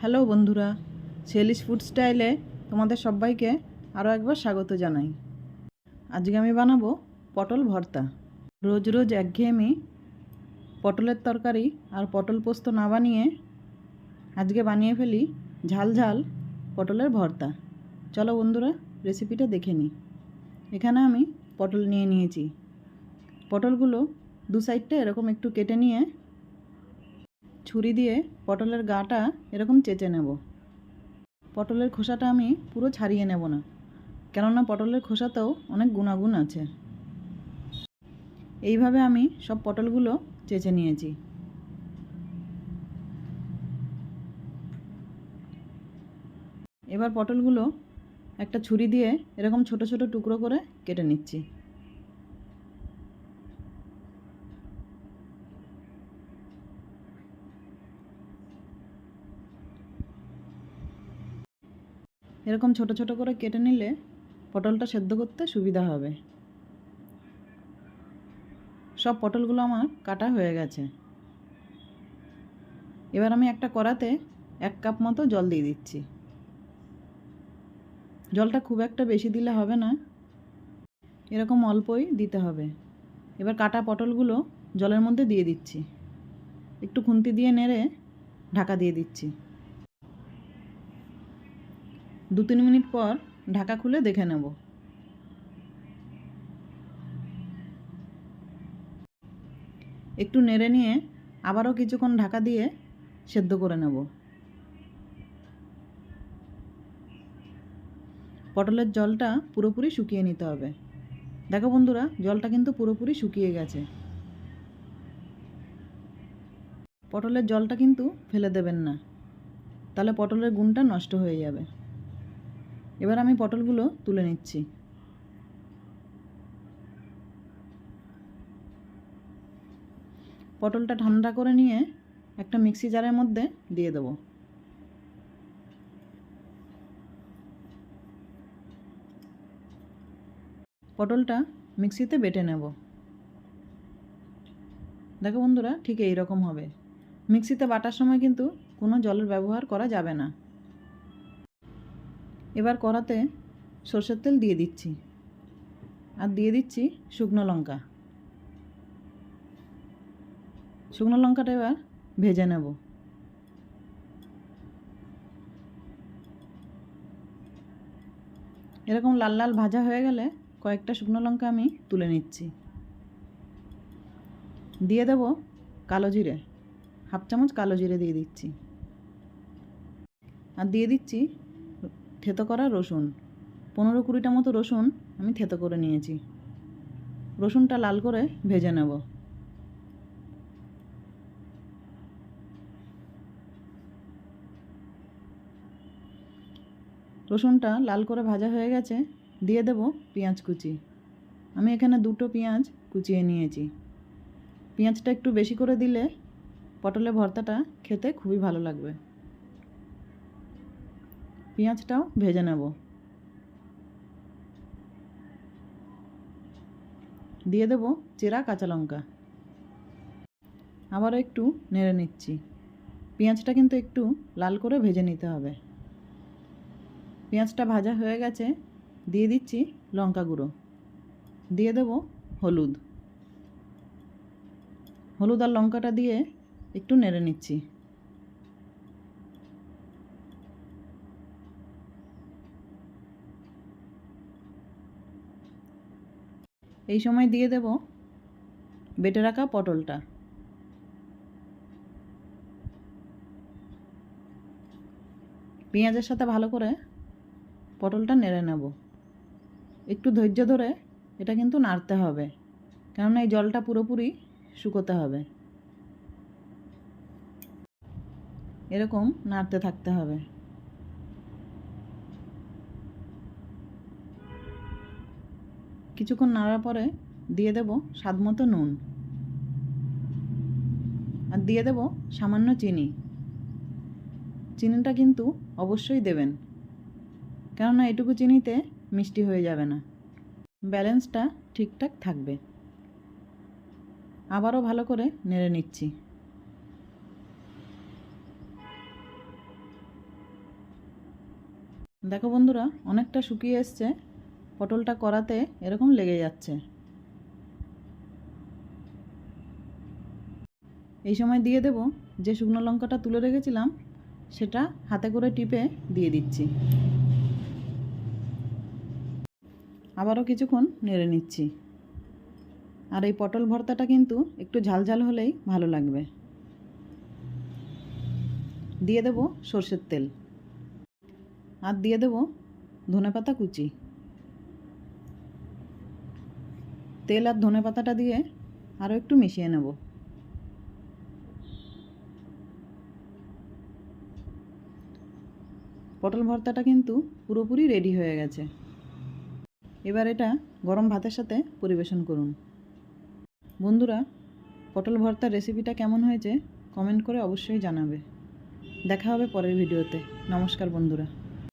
Hello বন্ধুরা Shelley's food স্টাইলে তোমাদের সবাইকে আরও একবার স্বাগত জানাই। আজকে আমি বানাবো পটল ভর্তা। রোজ রোজ একঘেয়েমি পটলের তরকারি আর পটল পোস্ত না বানিয়ে আজকে বানিয়ে ফেলি ঝাল ঝাল পটলের ভর্তা। চলো বন্ধুরা রেসিপিটা দেখে নিই। এখানে আমি পটল নিয়ে নিয়েছি। পটলগুলো দু সাইডটা এরকম একটু কেটে নিয়ে ছুরি দিয়ে পটলের গাটা এরকম চেঁচে নেব। পটলের খোসাটা আমি পুরো ছাড়িয়ে নেব না, কেননা পটলের খোসাতেও অনেক গুণাগুণ আছে। এইভাবে আমি সব পটলগুলো চেঁচে নিয়েছি। এবার পটলগুলো একটা ছুরি দিয়ে এরকম ছোট ছোট টুকরো করে কেটে নিচ্ছি। এরকম ছোট ছোট করে কেটে নিলে পটলটা সেদ্ধ করতে সুবিধা হবে। সব পটলগুলো আমার কাটা হয়ে গেছে। এবার আমি একটা কড়াতে এক কাপ মতো জল দিয়ে দিচ্ছি। জলটা খুব একটা বেশি দিলে হবে না। এরকম অল্পই দিতে হবে। এবার কাটা পটলগুলো জলের মধ্যে দিয়ে দিচ্ছি। একটু খুন্তি দিয়ে নেড়ে ঢাকা দিয়ে দিচ্ছি। দু তিন মিনিট পর ঢাকা খুলে দেখে নেব। একটু নেড়ে নিয়ে আবারও কিছুক্ষণ ঢাকা দিয়ে সেদ্ধ করে নেব। পটলের জলটা পুরোপুরি শুকিয়ে নিতে হবে। দেখো বন্ধুরা, জলটা কিন্তু পুরোপুরি শুকিয়ে গেছে। পটলের জলটা কিন্তু ফেলে দেবেন না। তাহলে পটলের গুণটা নষ্ট হয়ে যাবে। এবার আমি পটলগুলো তুলে নিচ্ছি। পটলটা ঠান্ডা করে নিয়ে একটা মিক্সি জারের মধ্যে দিয়ে দেবো। পটলটা মিক্সিতে বেটে নেব। দেখো বন্ধুরা, ঠিক এই রকম হবে। মিক্সিতে বাটার সময় কিন্তু কোনো জলের ব্যবহার করা যাবে না। এবার কড়াতে সরষের তেল দিয়ে দিচ্ছি। আর দিয়ে দিচ্ছি শুকনো লঙ্কা। শুকনো লঙ্কাটা এবার ভেজে নেব। এরকম লাল লাল ভাজা হয়ে গেলে কয়েকটা শুকনো লঙ্কা আমি তুলে নিচ্ছি। দিয়ে দেব কালো জিরে। হাফ চামচ কালো জিরে দিয়ে দিচ্ছি। আর দিয়ে দিচ্ছি থেতো করা রসুন। পনেরো কুড়িটা মতো রসুন আমি থেতো করে নিয়েছি। রসুনটা লাল করে ভেজে নেব। রসুনটা লাল করে ভাজা হয়ে গেছে, দিয়ে দেব পেঁয়াজ কুচি। আমি এখানে দুটো পেঁয়াজ কুচিয়ে নিয়েছি। পেঁয়াজটা একটু বেশি করে দিলে পটলের ভর্তাটা খেতে খুবই ভালো লাগবে। পেঁয়াজটাও ভেজে নেব। দিয়ে দেব চেরা কাঁচা লঙ্কা। আবারও একটু নেড়ে নিচ্ছি। পেঁয়াজটা কিন্তু একটু লাল করে ভেজে নিতে হবে। পেঁয়াজটা ভাজা হয়ে গেছে, দিয়ে দিচ্ছি লঙ্কা গুঁড়ো। দিয়ে দেব হলুদ। হলুদ আর লঙ্কাটা দিয়ে একটু নেড়ে নিচ্ছি। এই সময় দিয়ে দেব বেটে রাখা পটলটা। পেঁয়াজের সাথে ভালো করে পটলটা নেড়ে নেব। একটু ধৈর্য ধরে এটা কিন্তু নাড়তে হবে, কেননা এই জলটা পুরোপুরি শুকোতে হবে। এরকম নাড়তে থাকতে হবে। কিছুক্ষণ নাড়ার পরে দিয়ে দেব স্বাদ মতো নুন। আর দিয়ে দেব সামান্য চিনি। চিনিটা কিন্তু অবশ্যই দেবেন। কেননা এটুকু চিনিতে মিষ্টি হয়ে যাবে না। ব্যালেন্সটা ঠিকঠাক থাকবে। আবারও ভালো করে নেড়ে নিচ্ছি। দেখো বন্ধুরা, অনেকটা শুকিয়ে এসছে। পটলটা করাতে এরকম লেগে যাচ্ছে। এই সময় দিয়ে দেব যে শুকনো লঙ্কাটা তুলে রেখেছিলাম, সেটা হাতে করে টিপে দিয়ে দিচ্ছি। আবারও কিছুক্ষণ নেড়ে নিচ্ছি। আর এই পটল ভর্তাটা কিন্তু একটু ঝালঝাল হলেই ভালো লাগবে। দিয়ে দেব সর্ষের তেল। আর দিয়ে দেব ধনেপাতা কুচি। তেল আর ধনেপাতাটা দিয়ে আরও একটু মিশিয়ে নেব। পটল ভর্তাটা কিন্তু পুরোপুরি রেডি হয়ে গেছে। এবার এটা গরম ভাতের সাথে পরিবেশন করুন। বন্ধুরা, পটল ভর্তার রেসিপিটা কেমন হয়েছে? কমেন্ট করে অবশ্যই জানাবে। দেখা হবে পরের ভিডিওতে নমস্কার, বন্ধুরা।